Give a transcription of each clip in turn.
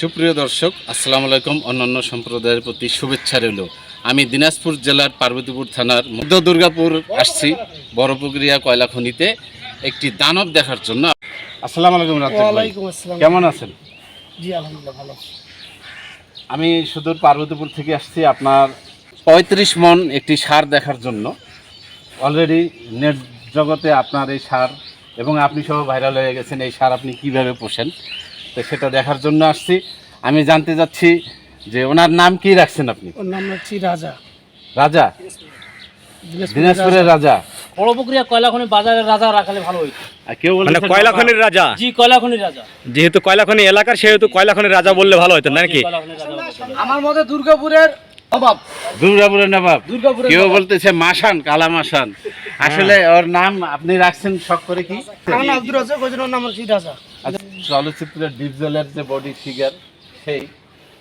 সুপ্রিয় দর্শক আসসালামু আলাইকুম। অন্যান্য সম্প্রদায়ের প্রতি শুভেচ্ছা রইল। আমি দিনাজপুর জেলার পার্বতীপুর থানার মধ্য দুর্গাপুর আসছি বড়পুকুরিয়া কয়লা খনিতে একটি দানব দেখার জন্য। আসসালামু আলাইকুম আসসালাম। কেমন আছেন? জি আলহামদুলিল্লাহ ভালো আমি সুদূর পার্বতীপুর থেকে আসছি আপনার পঁয়ত্রিশ মন একটি সার দেখার জন্য। অলরেডি নেট জগতে আপনার এই সার এবং আপনি সহ ভাইরাল হয়ে গেছেন এই সার আপনি কীভাবে পোষেন? তো সেটা দেখার জন্য আসছি। আমি জানতে চাচ্ছি যে ওনার নাম কি রাখছেন আপনি? ওর নাম হচ্ছে রাজা। রাজা? দিনাজপুরের দিনাজপুরের রাজা। বড় কয়লাখনি বাজারের রাজা রাখালে ভালো হইতো। আর কেউ মানে কয়লাখনির রাজা? জি কয়লাখনির রাজা। যেহেতু কয়লাখনি এলাকার সেহেতু কয়লাখনির রাজা বললে ভালো হতো নাকি। আমার মতে দুর্গাপুরের অভাব। দুর্গাপুরের নবাব। কেউ বলতেছে মাসান কালা মাসান আসলে ওর নাম আপনি রাখছেন শখ করে কি? আমার আব্দুর রাজা ওই জন্য নাম হচ্ছে রাজা আচ্ছা চলচ্চিত্রের ডিপজলের যে বডি ফিগার সেই।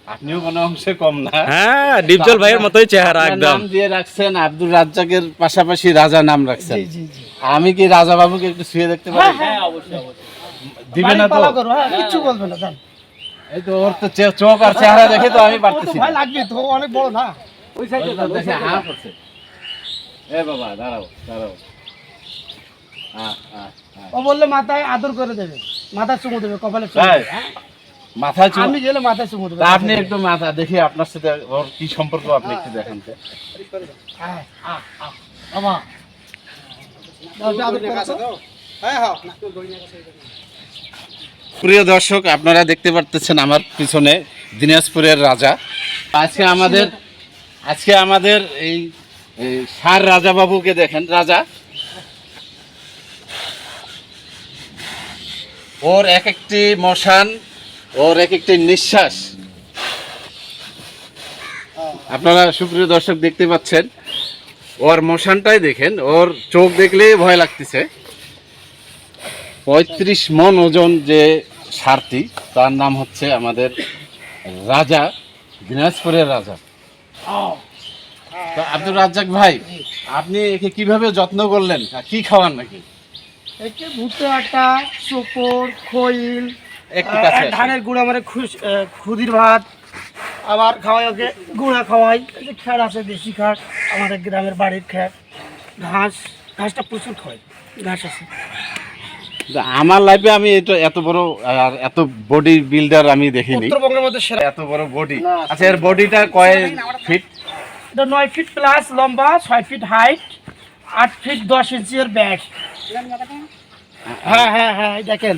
আপনিও কোনো অংশে কম না। হ্যাঁ ডিপজল ভাইয়ের মতোই চেহারা একদম। নাম দিয়ে রাখছেন আব্দুল রাজ্জাকের পাশাপাশি রাজা নাম রাখছেন। জি জি জি। আমি কি রাজা বাবুকে একটু শুয়ে দেখতে পারি? হ্যাঁ অবশ্যই অবশ্যই। দিবে না তো? হ্যাঁ কিচ্ছু বলবে না জান। এই তো ওর তো চোখ আর চেহারা দেখে তো আমি পারতেছি না। লাগবে তো অনেক বড় না। ওই সাইডে দেখে হা করছে। এ বাবা দাঁড়াও দাঁড়াও হ্যাঁ হ্যাঁ হ্যাঁ ও বললে মাথায় আদর করে দেবে মাথায় চুমু দেবে কপালে হ্যাঁ? মাথায় আমি গেলে মাথায় চুমু দেবে আপনি একটু মাথা দেখি আপনার সাথে ওর কি সম্পর্ক আপনি একটু দেখান তো। হ্যাঁ আহ, আহ, বাবা আদর করে দাও। প্রিয় দর্শক আপনারা দেখতে পারতেছেন আমার পিছনে দিনাজপুরের রাজা আজকে আমাদের আজকে আমাদের এই এই সার রাজা বাবুকে দেখেন, রাজা। ওর এক একটি মশান, ওর এক একটি নিঃশ্বাস। আপনারা সুপ্রিয় দর্শক দেখতে পাচ্ছেন, ওর মশানটাই দেখেন, ওর চোখ দেখলেই ভয় লাগতেছে। পঁয়ত্রিশ মন ওজন যে সারটি, তার নাম হচ্ছে আমাদের রাজা, দিনাজপুরের রাজা। তো আব্দুল রাজ্জাক ভাই আপনি একে কীভাবে যত্ন করলেন? কি খাওয়ান নাকি? একে ভুট্টা আটা চোপর খইল একটু কাছে ধানের গুঁড়া মানে খুদির ভাত আবার খাওয়াই ওকে গুঁড়া খাওয়াই। খ্যার আছে দেশি খ্যার আমাদের গ্রামের বাড়ির খ্যার। ঘাস ঘাসটা প্রচুর খাওয়াই ঘাস আছে। আমার লাইফে আমি এটা এত বড় আর এত বডি বিল্ডার আমি দেখিনি। উত্তরবঙ্গের মধ্যে সেরা। এত বড় বডি আচ্ছা এর বডিটা কয় ফিট এটা নয় ফিট প্লাস লম্বা ছয় ফিট হাইট আট ফিট দশ ইঞ্চি এর ব্যাগ হ্যাঁ হ্যাঁ হ্যাঁ দেখেন।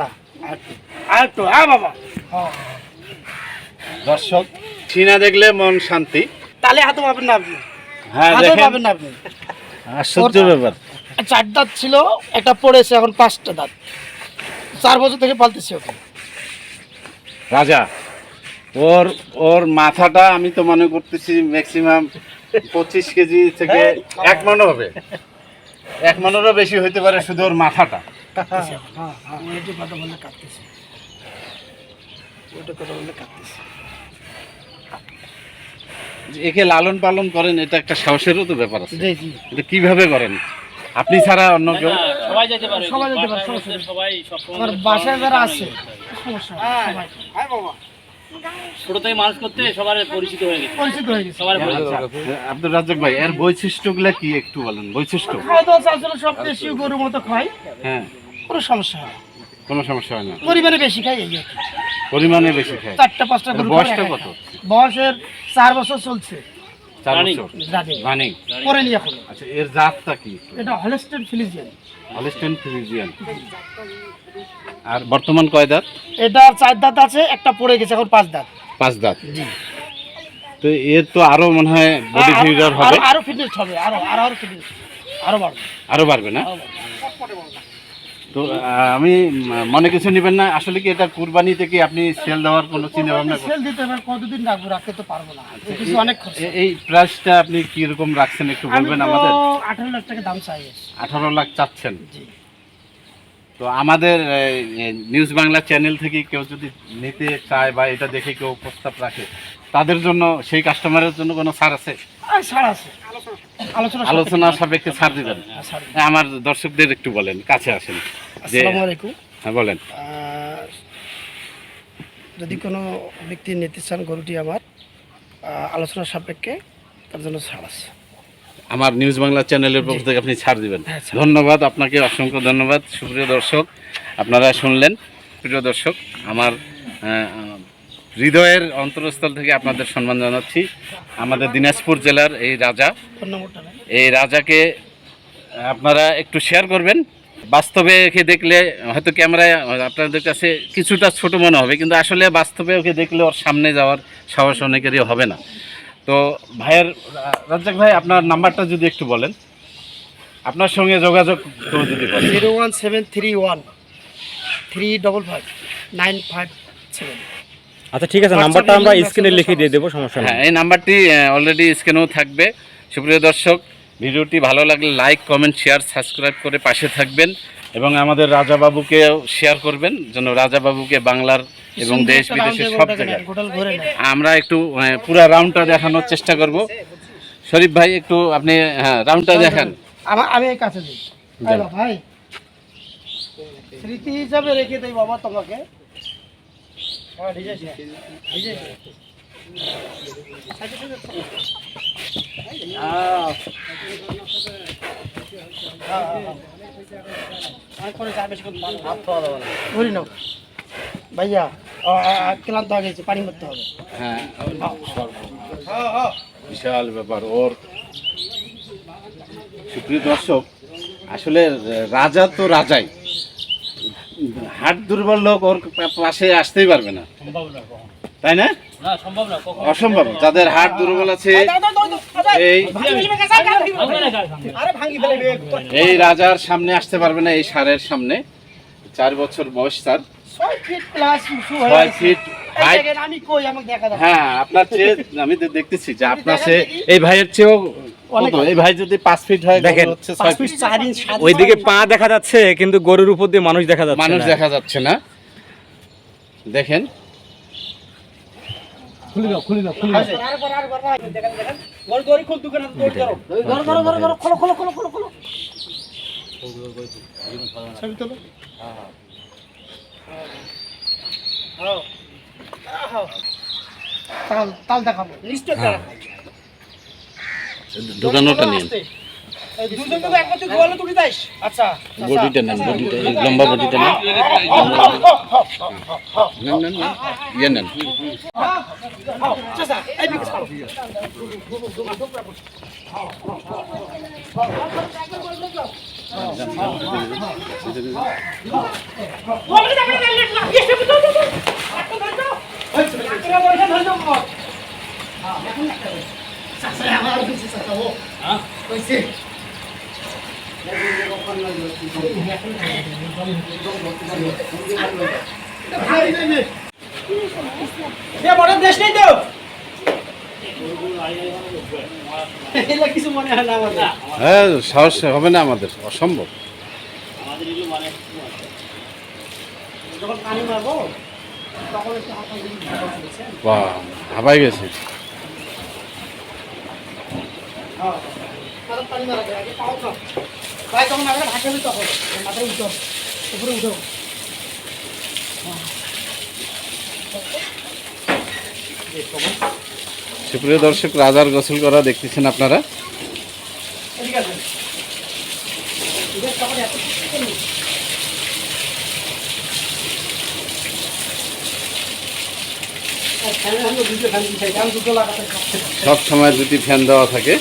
না। আরেকটু হ্যাঁ বাবা। দর্শক চীনা দেখলে মন শান্তি। তাহলে হাতে পাবেন না আপনি। হ্যাঁ হাতে দেখেন। পাবেন না আপনি। আশ্চর্য ব্যাপার। চার দাঁত ছিল একটা পড়েছে এখন পাঁচটা দাঁত। চার বছর থেকে পালতেছি ওকে। রাজা ওর ওর মাথাটা আমি তো মনে করতেছি ম্যাক্সিমাম পঁচিশ কেজি থেকে এক মনও হবে। এক মনেরও বেশি হইতে পারে শুধু ওর মাথাটা। হ্যাঁ হ্যাঁ ওইটা কথা বললে কাটতেছি ওইটা কথা বললে কাটতেছি যে একে লালন পালন করেন এটা একটা সাহসেরও তো ব্যাপার আছে। এটা কীভাবে করেন? আপনি ছাড়া অন্য কেউ? সবাই যেতে পারে। সবাই যেতে পারে, সবাই। সবার বাসায় যারা আছে সমস্যা নেই, সবাই। ছোট থেকে মানুষ করতে সবার পরিচিত হয়ে গেছে। পরিচিত হয়ে গেছে। সবার আব্দুল রাজ্জাক ভাই এর বৈশিষ্ট্যগুলো কি একটু বলেন? বৈশিষ্ট্য? খাওয়া দাওয়া চালচল সব দেশি গরুর মতো খাই। হ্যাঁ। কোনো সমস্যা হয় কোনো সমস্যা হয় না? পরিমাণে বেশি খাই এই পরিমাণে বেশি খায় চারটা পাঁচটা গরু বয়সটা কত? বয়সের চার বছর চলছে। চার বছর? রানিং। রানিং। পরে এখন। আচ্ছা এর জাতটা কি? এটা হলেস্টেন ফিলিজিয়ান। হলিস্টেন ফ্রিজিয়ান আর বর্তমান কয় দাঁত? এটার চার দাঁত আছে একটা পড়ে গেছে এখন পাঁচ দাঁত। পাঁচ দাঁত। জি। তো এর তো আরও মনে হয় বডি ফিগার হবে। আরো- ফিটনেস হবে আরও আরও আরও ফিটনেস আরও বাড়বে। আরও বাড়বে না? তো আমি মনে কিছু নেবেন না আসলে কি এটা কুরবানিতে কি আপনি সেল দেওয়ার কোনো চিন্তা ভাবনা সেল দিতে হবে কতদিন রাখব রাখতে তো পারব না। এই কিছু অনেক খরচ। এই প্রাইসটা আপনি কি রকম রাখছেন একটু বলবেন আমাদের? আঠারো লাখ টাকা দাম চাই। আঠারো লাখ চাচ্ছেন। জি। তো আমাদের নিউজ বাংলা চ্যানেল থেকে কেউ যদি নিতে চায় বা এটা দেখে কেউ প্রস্তাব রাখে তাদের জন্য সেই কাস্টমারের জন্য কোনো ছাড় আছে? ছাড় আছে। আলোচনা আলোচনা সাপেক্ষে ছাড় দিবেন। হ্যাঁ, আমার দর্শকদের একটু বলেন কাছে আসেন। হ্যাঁ বলেন। যদি কোনো ব্যক্তি নিতে চান গরুটি আমার আলোচনা সাপেক্ষে তার জন্য ছাড় আছে। আমার নিউজ বাংলা চ্যানেলের পক্ষ থেকে আপনি ছাড় দিবেন। হ্যাঁ, ধন্যবাদ আপনাকে অসংখ্য ধন্যবাদ। সুপ্রিয় দর্শক আপনারা শুনলেন। প্রিয় দর্শক আমার হৃদয়ের অন্তরস্থল থেকে আপনাদের সম্মান জানাচ্ছি। আমাদের দিনাজপুর জেলার এই রাজা। এই রাজাকে আপনারা একটু শেয়ার করবেন। বাস্তবে একে দেখলে হয়তো ক্যামেরায় আপনাদের কাছে কিছুটা ছোট মনে হবে কিন্তু আসলে বাস্তবে ওকে দেখলে ওর সামনে যাওয়ার সাহস অনেকেরই হবে না। তো ভাইয়ের রাজ্জাক ভাই আপনার নাম্বারটা যদি একটু বলেন। আপনার সঙ্গে যোগাযোগ করে যদি বলেন। Zero one seven three one three double five nine five seven. আচ্ছা ঠিক আছে নাম্বারটা আমরা স্ক্রিনে লিখে দিয়ে দেবো সমস্যা হ্যাঁ এই নাম্বারটি অলরেডি স্ক্রিনেও থাকবে। সুপ্রিয় দর্শক ভিডিওটি ভালো লাগলে লাইক কমেন্ট শেয়ার সাবস্ক্রাইব করে পাশে থাকবেন এবং আমাদের রাজাবাবুকেও শেয়ার করবেন যেন রাজাবাবুকে বাংলার এবং দেশ বিদেশের সব জায়গায় আমরা একটু পুরা রাউন্ডটা দেখানোর চেষ্টা করব শরীফ ভাই একটু আপনি হ্যাঁ রাউন্ডটা দেখান আমি এই কাছে। ভাই স্মৃতি হিসাবে রেখে দেই বাবা তোমাকে হ্যাঁ। হ্যাঁ, হ্যাঁ, হ্যাঁ। ভাইয়া ক্লান্ত হয়ে গেছে পানি মারতে হবে। হ্যাঁ হ্যাঁ। বিশাল ব্যাপার ওর সুপ্রিয় দর্শক আসলে রাজা তো রাজাই। হাট দুর্বল লোক ওর পাশে আসতেই পারবে না। তাই না? অসম্ভব। যাদের হাট দুর্বল আছে এই রাজার সামনে আসতে পারবে না এই সারের সামনে। চার বছর বয়স স্যার। ছয় ফিট প্লাস ছয় ফিট দেখেন, আমি কই? আমাকে দেখা দাও। হ্যাঁ আপনার চেয়ে আমি তো দেখতেছি যে আপনার চেয়ে এই ভাইয়ের চেয়েও? এই ভাই যদি পাঁচ ফিট হয় দেখেন, ওইদিকে পা দেখা যাচ্ছে কিন্তু গরুর উপর দিয়ে মানুষ দেখা যাচ্ছে মানুষ দেখা যাচ্ছে না। দেখেন। আছে। আরেকবার, আরেকবার, ভাই, দেখেন, দেখেন। গরু দড়ি খুল, দোকানে ধরো। ধরো, ধরো, ধরো, ধরো, খোলো, খোলো, খোলো, খোলো, খোলো। ছবি তোলো। তাল তাল দেখাবো নিশ্চয় দোকানোটা নিন আচ্ছা বডিটা নেন বডিটা লম্বা বডিটা নেন। নেন নেন। ইয়ে নেন। চাচা এই ছাড়ো দেশ নেই তো হয় সাহস হবে না আমাদের অসম্ভব। যখন পানি মারবো তখন একটু হালকা জিনিস ভালো হয়েছে। বাহ গেছে হ্যাঁ। পানি মারা যায়, আগে পাও খাও। ভাই তখন আগে ঢাকা দিতে মাথায় উঠো উপরে উঠো সুপ্রিয় দর্শক রাজার গোসল করা দেখতেছেন আপনারা এদিকে আসেন। এদিকে তখন এত কিছু করিনি। আর ফ্যানের সামনে দুটো ফ্যান দিতে হয়, কারণ দুটো লাগাতে হয়। সব সময় দুটি ফ্যান দেওয়া থাকে।